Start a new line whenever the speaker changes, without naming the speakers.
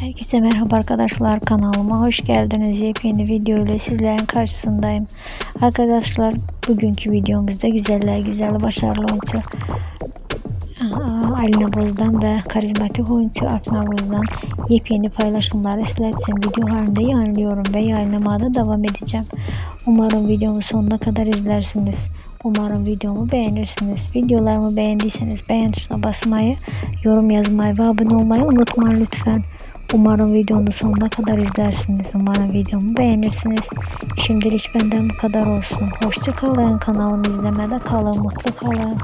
Herkese merhaba arkadaşlar kanalıma hoş geldiniz. Yepyeni video ile sizlerin karşısındayım. Arkadaşlar bugünkü videomuzda güzeller güzel başarılı oyuncu Alina Boz'dan ve karizmatik oyuncu Akna Boz'dan yepyeni paylaşımları sizler için video halinde yayınlıyorum ve yayınlamaya da devam edeceğim. Umarım videomu sonuna kadar izlersiniz. Umarım videomu beğenirsiniz. Videolarımı beğendiyseniz beğen tuşuna basmayı, yorum yazmayı ve abone olmayı unutmayın lütfen. Umarım videomu sonuna kadar izlersiniz. Umarım videomu beğenirsiniz. Şimdilik benden bu kadar olsun. Hoşça kalın. Kanalımı izlemede kalın. Mutlu kalın.